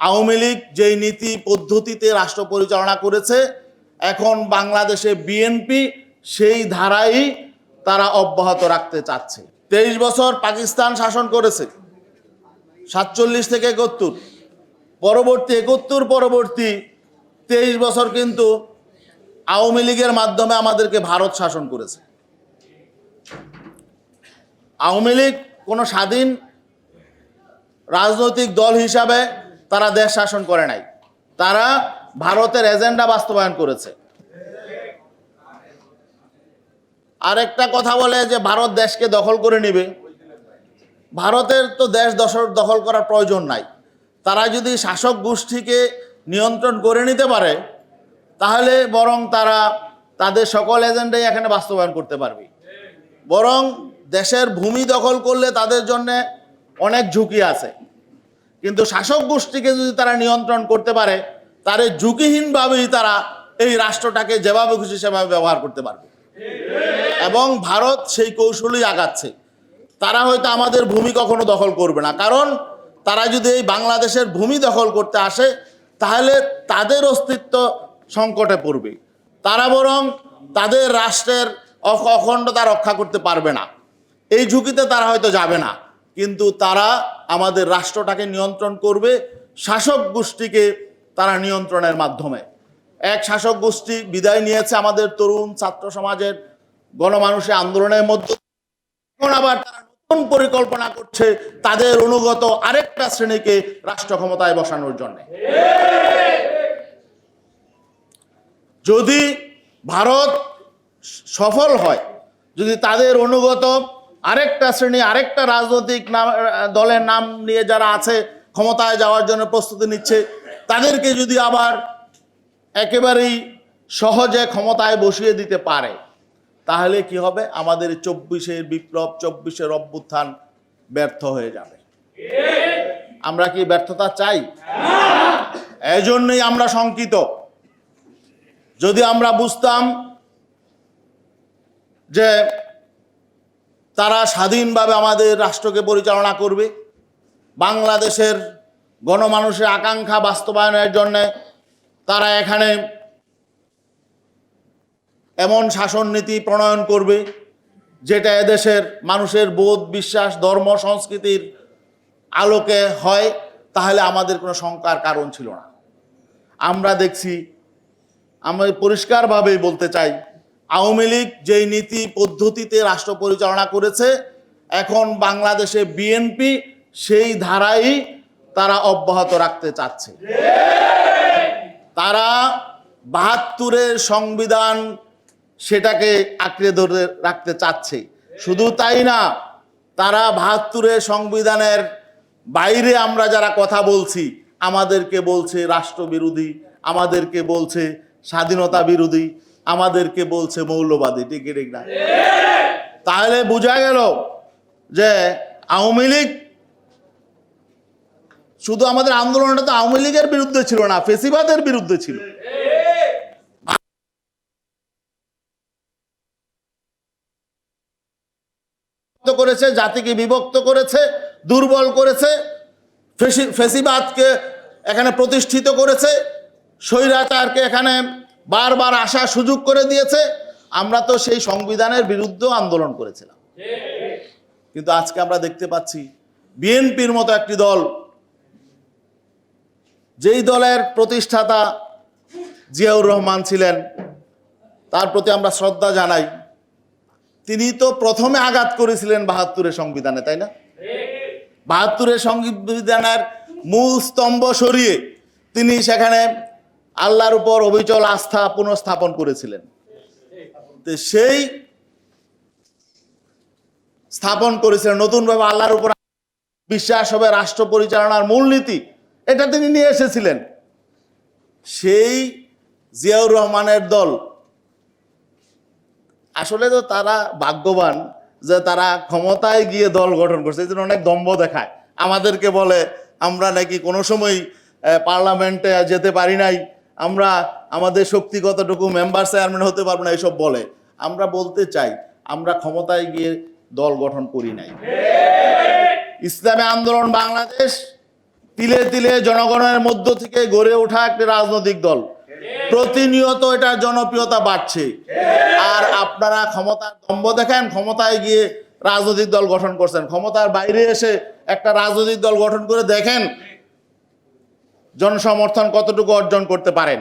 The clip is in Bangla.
আওয়ামী লীগ যেই নীতি পদ্ধতিতে রাষ্ট্র পরিচালনা করেছে, এখন বাংলাদেশে বিএনপি সেই ধারাই তারা অব্যাহত রাখতে চাচ্ছে। তেইশ বছর পাকিস্তান শাসন করেছে, সাতচল্লিশ থেকে একাত্তর। পরবর্তী একাত্তর, পরবর্তী তেইশ বছর কিন্তু আওয়ামী লীগের মাধ্যমে আমাদেরকে ভারত শাসন করেছে। আওয়ামী লীগ কোনো স্বাধীন রাজনৈতিক দল হিসাবে তারা দেশ শাসন করে নাই। তারা ভারতের এজেন্ডা বাস্তবায়ন করেছে। আরেকটা কথা বলে যে ভারত দেশকে দখল করে নেবে। ভারতের তো দেশ দখল করার প্রয়োজন নাই। তারা যদি শাসক গোষ্ঠীকে নিয়ন্ত্রণ করে নিতে পারে, তাহলে বরং তারা তাদের সকল এজেন্ডাই এখানে বাস্তবায়ন করতে পারবে। বরং দেশের ভূমি দখল করলে তাদের জন্য অনেক ঝুঁকি আছে। কিন্তু শাসক গোষ্ঠীকে যদি তারা নিয়ন্ত্রণ করতে পারে, তাহলে ঝুঁকিহীনভাবেই তারা এই রাষ্ট্রটাকে যেভাবে খুশি সেভাবে ব্যবহার করতে পারবে। এবং ভারত সেই কৌশলই আগাচ্ছে। তারা হয়তো আমাদের ভূমি কখনো দখল করবে না। কারণ তারা যদি এই বাংলাদেশের ভূমি দখল করতে আসে, তাহলে তাদের অস্তিত্ব সংকটে পড়বে। তারা বরং তাদের রাষ্ট্রের অখ- অখণ্ডতা রক্ষা করতে পারবে না। এই ঝুঁকিতে তারা হয়তো যাবে না। কিন্তু তারা আমাদের রাষ্ট্রটাকে নিয়ন্ত্রণ করবে শাসক গোষ্ঠীকে তারা নিয়ন্ত্রণের মাধ্যমে। এক শাসক গোষ্ঠী বিদায় নিয়েছে আমাদের তরুণ ছাত্র সমাজের গণমানুষের আন্দোলনের মধ্যে এখন আবার তারা নতুন পরিকল্পনা করছে তাদের অনুগত আরেকটা শ্রেণীকে রাষ্ট্র ক্ষমতায় বসানোর জন্য। যদি ভারত সফল হয়, যদি তাদের অনুগত আরেকটা শ্রেণি, আরেকটা রাজনৈতিক নাম দলের নাম নিয়ে যারা আছে, ক্ষমতায় যাওয়ার জন্য প্রস্তুতি নিচ্ছে, তাদেরকে যদি আবার একেবারেই সহজে ক্ষমতায় বসিয়ে দিতে পারে, তাহলে কি হবে? আমাদের চব্বিশের বিপ্লব, চব্বিশের অভ্যুত্থান ব্যর্থ হয়ে যাবে। আমরা কি ব্যর্থতা চাই? এই জন্যই আমরা শঙ্কিত। যদি আমরা বুঝতাম যে তারা স্বাধীনভাবে আমাদের রাষ্ট্রকে পরিচালনা করবে। বাংলাদেশের গণমানুষের আকাঙ্ক্ষা বাস্তবায়নের জন্য তারা এখানে এমন শাসন নীতি প্রণয়ন করবে, যেটা এদেশের মানুষের বোধ, বিশ্বাস, ধর্ম, সংস্কৃতির আলোকে হয়, তাহলে আমাদের কোনো শঙ্কার কারণ ছিল না। আমরা দেখছি আমরা পরিষ্কারভাবেই বলতে চাই আওয়ামী লীগ যেই নীতি পদ্ধতিতে রাষ্ট্র পরিচালনা করেছে, এখন বাংলাদেশে বিএনপি সেই ধারাই তারা অব্যাহত রাখতে চাচ্ছে। তারা বাহাত্তরের সংবিধান সেটাকে আঁকড়ে ধরে রাখতে চাচ্ছে। শুধু তাই না, তারা বাহাত্তরের সংবিধানের বাইরে আমরা যারা কথা বলছি, আমাদেরকে বলছে রাষ্ট্রবিরোধী, আমাদেরকে বলছে স্বাধীনতা বিরোধী আমাদেরকে বলছে মৌলবাদী ঠিক ঠিক না? তাহলে বোঝা গেল যে আওয়ামী লীগ শুধু আমাদের আন্দোলনটা তো আওয়ামী লীগের বিরুদ্ধে ছিল না ফেসিবাদের বিরুদ্ধে ছিল। করেছে জাতিকে বিভক্ত করেছে দুর্বল করেছে ফেসি- ফেসিবাদকে এখানে প্রতিষ্ঠিত করেছে স্বৈরাচারকে এখানে বারবার আসার সুযোগ করে দিয়েছে। আমরা তো সেই সংবিধানের বিরুদ্ধেও আন্দোলন করেছিলাম। কিন্তু আজকে আমরা দেখতে পাচ্ছি বিএনপির মতো একটি দল, যেই দলের প্রতিষ্ঠাতা জিয়াউর রহমান ছিলেন, তার প্রতি আমরা শ্রদ্ধা জানাই। তিনি তো প্রথমে আঘাত করেছিলেন বাহাত্তরের সংবিধানে, তাই না? বাহাত্তরের সংবিধানের মূল স্তম্ভ সরিয়ে তিনি সেখানে আল্লাহর উপর অবিচল আস্থা পুনঃস্থাপন করেছিলেন। সেই স্থাপন করেছিলেন, নতুনভাবে আল্লাহর উপর বিশ্বাস হবে, রাষ্ট্র পরিচালনার মূলনীতি, এটা তিনি নিয়ে এসেছিলেন। সেই জিয়াউর রহমানের দল, আসলে তো তারা ভাগ্যবান যে তারা ক্ষমতায় গিয়ে দল গঠন করছে, এই জন্য অনেক দম্ভ দেখায়। আমাদেরকে বলে, আমরা নাকি কোনো সময় পার্লামেন্টে যেতে পারি নাই। আমরা আমাদের শক্তি কতটুকু মেম্বার চেয়ারম্যান হতে পারব না এইসব বলে। আমরা বলতে চাই, আমরা ক্ষমতায় গিয়ে দল গঠন করি নাই। ইসলামী আন্দোলন বাংলাদেশ তিলে তিলে জনগণের মধ্য থেকে গড়ে ওঠা একটি রাজনৈতিক দল। প্রতিনিয়ত এটা জনপ্রিয়তা বাড়ছে। আর আপনারা ক্ষমতার দম্ভ দেখেন, ক্ষমতায় গিয়ে রাজনৈতিক দল গঠন করছেন। ক্ষমতার বাইরে এসে একটা রাজনৈতিক দল গঠন করে দেখেন জনসমর্থন কতটুকু অর্জন করতে পারেন?